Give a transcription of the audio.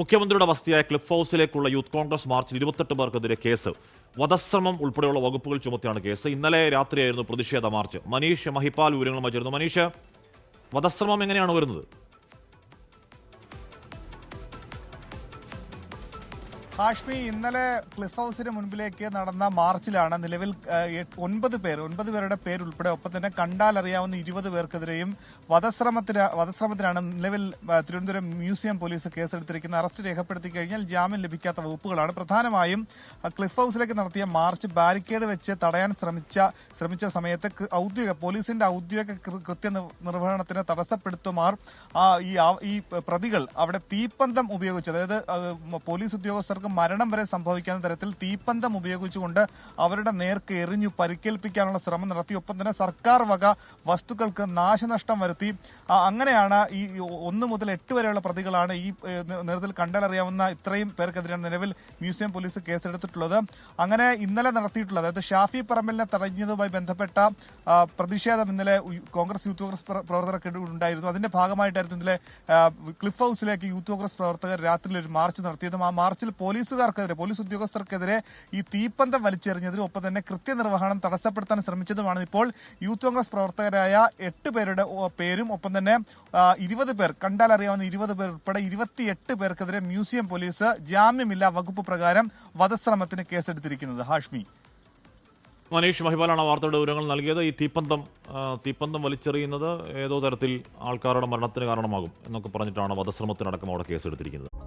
മുഖ്യമന്ത്രിയുടെ വസതിയായ cliff ഹൗസിലേക്കുള്ള youth Congress മാർച്ചിൽ ഇരുപത്തെട്ട് പേർക്കെതിരെ കേസ്. വധശ്രമം ഉൾപ്പെടെയുള്ള വകുപ്പുകൾ ചുമത്തിയാണ് കേസ്. ഇന്നലെ രാത്രിയായിരുന്നു പ്രതിഷേധ മാർച്ച്. മനീഷ് മഹിപ്പാൽ വിവരങ്ങളുമായി ചേർന്നു. മനീഷ് വധശ്രമം എങ്ങനെയാണ് വരുന്നത്? ഹാഷ്മി ഇന്നലെ ക്ലിഫ് ഹൗസിന് മുൻപിലേക്ക് നടന്ന മാർച്ചിലാണ് നിലവിൽ ഒൻപത് പേർ ഒൻപത് പേരുടെ പേരുൾപ്പെടെ ഒപ്പം തന്നെ കണ്ടാൽ അറിയാവുന്ന ഇരുപത് പേർക്കെതിരെയും വധശ്രമത്തിന് വധശ്രമത്തിനാണ് നിലവിൽ തിരുവനന്തപുരം മ്യൂസിയം പോലീസ് കേസെടുത്തിരിക്കുന്നത് അറസ്റ്റ് രേഖപ്പെടുത്തി കഴിഞ്ഞാൽ ജാമ്യം ലഭിക്കാത്ത വകുപ്പുകളാണ്. പ്രധാനമായും ക്ലിഫ് ഹൗസിലേക്ക് നടത്തിയ മാർച്ച് ബാരിക്കേഡ് വെച്ച് തടയാൻ ശ്രമിച്ച ശ്രമിച്ച സമയത്ത് ഔദ്യോഗിക പോലീസിന്റെ ഔദ്യോഗിക കൃത്യ നിർവഹണത്തിന് തടസ്സപ്പെടുത്തുമാർ ഈ പ്രതികൾ അവിടെ തീപ്പന്തം ഉപയോഗിച്ച് അതായത് പോലീസ് ഉദ്യോഗസ്ഥർക്ക് മരണം വരെ സംഭവിക്കുന്ന തരത്തിൽ തീപ്പന്തം ഉപയോഗിച്ചുകൊണ്ട് അവരുടെ നേർക്ക് എറിഞ്ഞു പരിക്കേൽപ്പിക്കാനുള്ള ശ്രമം നടത്തി. ഒപ്പം തന്നെ സർക്കാർ വക വസ്തുക്കൾക്ക് നാശനഷ്ടം വരുത്തി. അങ്ങനെയാണ് ഈ ഒന്ന് മുതൽ എട്ട് വരെയുള്ള പ്രതികളാണ് ഈ നേരത്തിൽ കണ്ടാലറിയാവുന്ന ഇത്രയും പേർക്കെതിരെയാണ് നിലവിൽ മ്യൂസിയം പോലീസ് കേസെടുത്തിട്ടുള്ളത്. അങ്ങനെ ഇന്നലെ നടത്തിയിട്ടുള്ളത് അതായത് ഷാഫി പറമ്പലിനെ തടഞ്ഞതുമായി ബന്ധപ്പെട്ട പ്രതിഷേധം ഇന്നലെ കോൺഗ്രസ് യൂത്ത് കോൺഗ്രസ് പ്രവർത്തകർക്ക് ഉണ്ടായിരുന്നു. അതിന്റെ ഭാഗമായിട്ടായിരുന്നു ഇന്നലെ ക്ലിഫ് ഹൗസിലേക്ക് യൂത്ത് കോൺഗ്രസ് പ്രവർത്തകർ രാത്രിയിൽ ഒരു മാർച്ച് നടത്തിയതും. ആ മാർച്ചിൽ പോലീസുകാർക്കെതിരെ പോലീസ് ഉദ്യോഗസ്ഥർക്കെതിരെ ഈ തീപ്പന്തം വലിച്ചെറിഞ്ഞതിനും ഒപ്പം തന്നെ കൃത്യനിർവഹണം തടസ്സപ്പെടുത്താൻ ശ്രമിച്ചതുമാണ് ഇപ്പോൾ യൂത്ത് കോൺഗ്രസ് പ്രവർത്തകരായ എട്ട് പേരുടെ പേരും ഒപ്പം തന്നെ ഇരുപത് പേർ കണ്ടാൽ അറിയാവുന്ന ഇരുപത് പേർ ഉൾപ്പെടെ ഇരുപത്തിയെട്ട് പേർക്കെതിരെ മ്യൂസിയം പോലീസ് ജാമ്യമില്ലാ വകുപ്പ് പ്രകാരം വധശ്രമത്തിന് കേസെടുത്തിരിക്കുന്നത്. ഹാഷ്മി. മനീഷ് മഹിബാലാണ് വാർത്തയുടെ വിവരങ്ങൾ നൽകിയത്. ഈ തീപ്പന്തം തീപ്പന്തം വലിച്ചെറിയുന്നത് ഏതോ തരത്തിൽ ആൾക്കാരുടെ മരണത്തിന് കാരണമാകും എന്നൊക്കെ പറഞ്ഞിട്ടാണ് വധശ്രമത്തിനടക്കം അവിടെ കേസെടുത്തിരിക്കുന്നത്.